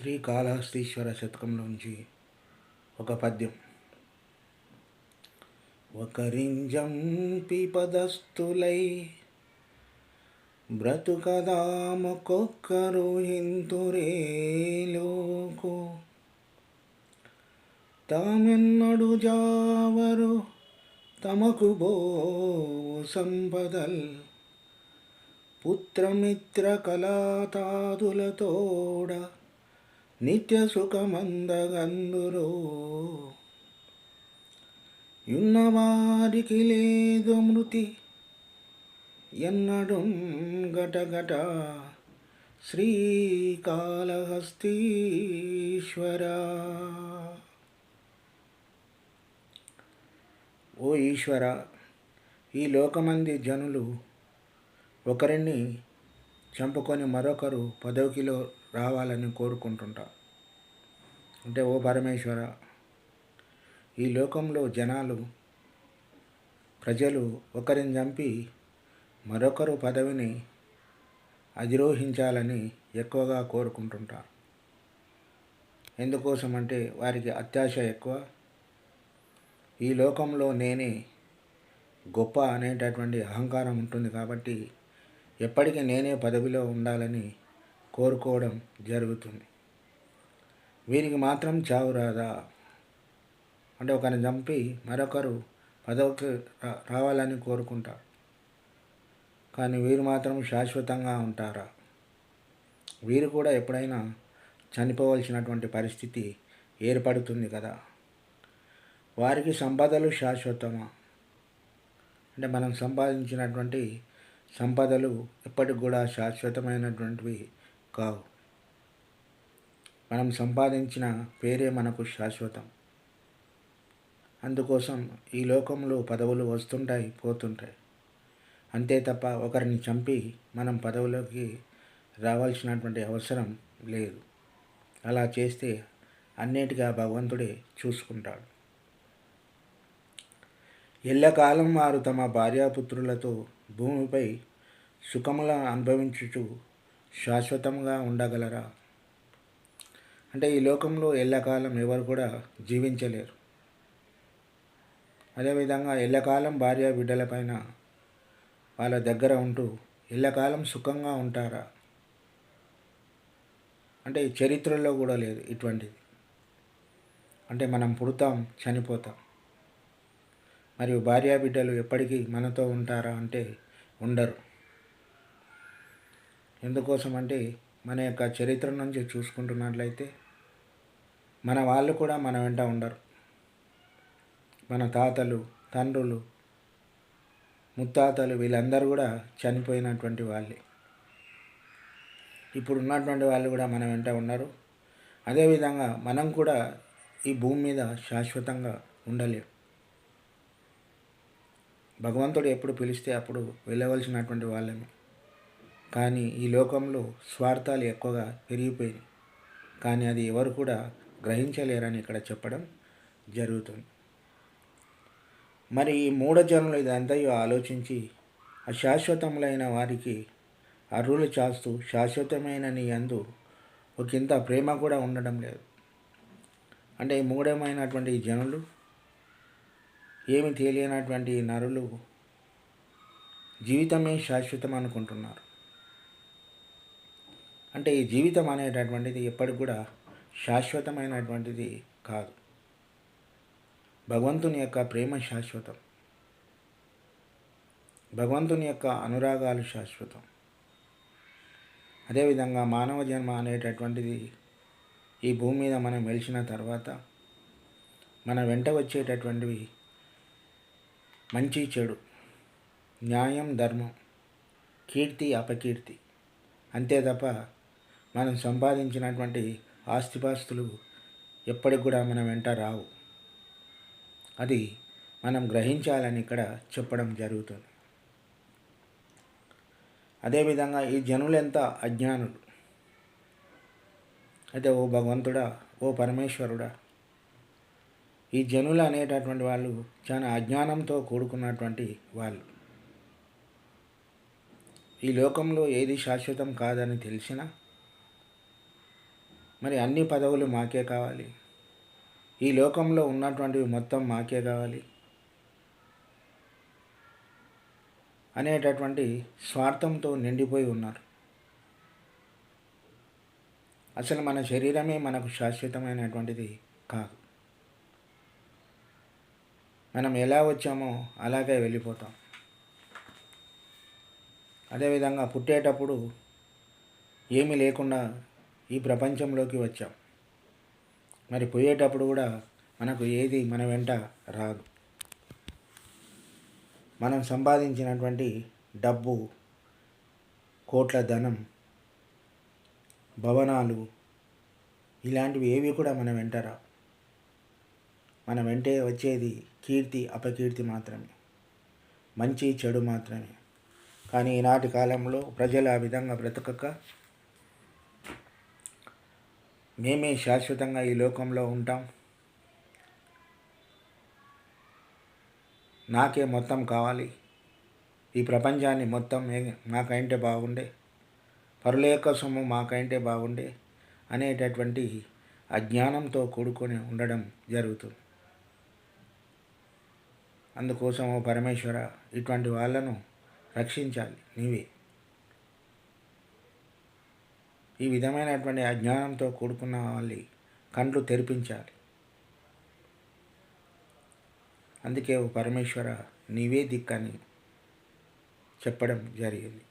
శ్రీకాళహస్తీశ్వర శతకంలోంచి ఒక పద్యం. ఒకరింజంపి పదస్థులై బ్రతుకదామొక్కొక్కరు హింతురేలోకు తామెన్నడు జావరు తమకు బో సంపదల్. పుత్రమిత్ర కళాతాదులతోడ నిత్య సుఖమందగందురో ఉన్నవారికి లేదు మృతి ఎన్నడు గటగట శ్రీకాళహస్తీశ్వర. ఓ ఈశ్వర ఈ లోకమంది జనులు ఒకరిని చంపుకొని మరొకరు పదవికిలో రావాలని కోరుకుంటుంటా. అంటే ఓ పరమేశ్వర ఈ లోకంలో జనాలు ప్రజలు ఒకరిని చంపి మరొకరు పదవిని అధిరోహించాలని ఎక్కువగా కోరుకుంటుంటారు ఎందుకోసం అంటే వారికి అత్యాశ ఎక్కువ. ఈ లోకంలో నేనే గొప్ప అనేటటువంటి అహంకారం ఉంటుంది కాబట్టి ఎప్పటికీ నేనే పదవిలో ఉండాలని కోరుకోవడం జరుగుతుంది. వీరికి మాత్రం చావు రాదా? అంటే ఒకరిని చంపి మరొకరు పదవికి రావాలని కోరుకుంటారు కానీ వీరు మాత్రం శాశ్వతంగా ఉంటారా? వీరు కూడా ఎప్పుడైనా చనిపోవలసినటువంటి పరిస్థితి ఏర్పడుతుంది కదా? వారికి సంపదలు శాశ్వతమా? అంటే మనం సంపాదించినటువంటి సంపదలు ఎప్పటికి కూడా శాశ్వతమైనటువంటివి కావు. మనం సంపాదించిన పేరే మనకు శాశ్వతం. అందుకోసం ఈ లోకంలో పదవులు వస్తుంటాయి పోతుంటాయి. అంతే తప్ప ఒకరిని చంపి మనం పదవులోకి రావాల్సినటువంటి అవసరం లేదు. అలా చేస్తే అన్నిటిగా భగవంతుడే చూసుకుంటాడు. ఎల్లకాలం వారు తమ భార్యాపుత్రులతో భూమిపై సుఖములను అనుభవించుచు శాశ్వతంగా ఉండగలరా? అంటే ఈ లోకంలో ఎల్లకాలం ఎవరు కూడా జీవించలేరు. అదేవిధంగా ఎల్లకాలం భార్య బిడ్డలపైన వాళ్ళ దగ్గర ఉంటూ ఎల్లకాలం సుఖంగా ఉంటారా? అంటే చరిత్రలో కూడా లేదు ఇటువంటిది. అంటే మనం పుడతాం చనిపోతాం. మరియు భార్యా బిడ్డలు ఎప్పటికీ మనతో ఉంటారా అంటే ఉండరు. ఎందుకోసం అంటే మన యొక్క చరిత్ర నుంచి చూసుకుంటున్నట్లయితే మన వాళ్ళు కూడా మన వెంట ఉండరు. మన తాతలు తండ్రులు ముత్తాతలు వీళ్ళందరూ కూడా చనిపోయినటువంటి వాళ్ళే. ఇప్పుడు ఉన్నటువంటి వాళ్ళు కూడా మన వెంట ఉన్నారు అదేవిధంగా మనం కూడా ఈ భూమి మీద శాశ్వతంగా ఉండలేం. భగవంతుడు ఎప్పుడు పిలిస్తే అప్పుడు వెళ్ళవలసినటువంటి వాళ్ళమే. కానీ ఈ లోకంలో స్వార్థాలు ఎక్కువగా పెరిగిపోయినాయి. కానీ అది ఎవరు కూడా గ్రహించలేరని ఇక్కడ చెప్పడం జరుగుతుంది. మరి ఈ మూఢజనులు ఇదంతయో ఆలోచించి అశాశ్వతములైన వారికి అర్రులు చాస్తూ శాశ్వతమైన నీ అందు ఒకంత ప్రేమ కూడా ఉండడం లేదు. అంటే ఈ మూఢమైనటువంటి జనులు ఏమి తెలియనటువంటి నరులు జీవితమే శాశ్వతం అనుకుంటున్నారు. అంటే ఈ జీవితం అనేటటువంటిది ఎప్పటికి కూడా శాశ్వతమైనటువంటిది కాదు. భగవంతుని యొక్క ప్రేమ శాశ్వతం. భగవంతుని యొక్క అనురాగాలు శాశ్వతం. అదేవిధంగా మానవ జన్మ అనేటటువంటిది ఈ భూమి మీద మనం మెలిచిన తర్వాత మన వెంట వచ్చేటటువంటివి మంచి చెడు న్యాయం ధర్మం కీర్తి అపకీర్తి అంతే తప్ప మనం సంపాదించినటువంటి ఆస్తిపాస్తులు ఎప్పటికి కూడా మన వెంట రావు. అది మనం గ్రహించాలని ఇక్కడ చెప్పడం జరుగుతుంది. అదేవిధంగా ఈ జనులు ఎంత అజ్ఞానులు? అయితే ఓ భగవంతుడా ఓ పరమేశ్వరుడా ఈ జనులు అనేటటువంటి వాళ్ళు చాలా అజ్ఞానంతో కూడుకున్నటువంటి వాళ్ళు. ఈ లోకంలో ఏది శాశ్వతం కాదని తెలిసినా మరి అన్ని పదవులు మాకే కావాలి. ఈ లోకంలో ఉన్నటువంటివి మొత్తం మాకే కావాలి. అనేటటువంటి స్వార్థంతో నిండిపోయి ఉన్నారు. అసలు మన శరీరమే మనకు శాశ్వతమైనటువంటిది కాదు. మనం ఎలా వచ్చామో అలాగే వెళ్ళిపోతాం. అదేవిధంగా పుట్టేటప్పుడు ఏమీ లేకుండా ఈ ప్రపంచంలోకి వచ్చాం. మరి పోయేటప్పుడు కూడా మనకు ఏది మన వెంట రాదు. మనం సంపాదించినటువంటి డబ్బు కోట్ల ధనం భవనాలు ఇలాంటివి ఏవి కూడా మన వెంట రావు. మన వెంటే వచ్చేది కీర్తి అపకీర్తి మాత్రమే. మంచి చెడు మాత్రమే. కానీ ఈనాటి కాలంలో ప్రజలు ఆ విధంగా బ్రతకక మేమే శాశ్వతంగా ఈ లోకంలో ఉంటాం. నాకే మొత్తం కావాలి. ఈ ప్రపంచాన్ని మొత్తం మాకంటే బాగుండే. పరుల సొమ్ము మాకంటే బాగుండే అనేటటువంటి అజ్ఞానంతో కూడుకొని ఉండడం జరుగుతుంది. అందుకోసము పరమేశ్వర ఇటువంటి వాళ్ళను రక్షించాలి నీవే. ఈ విధమైనటువంటి అజ్ఞానంతో కూడుకున్న వాళ్ళు కండ్లు తెరిపించాలి. అందుకే ఓ పరమేశ్వర నీవే దిక్కని చెప్పడం జరిగింది.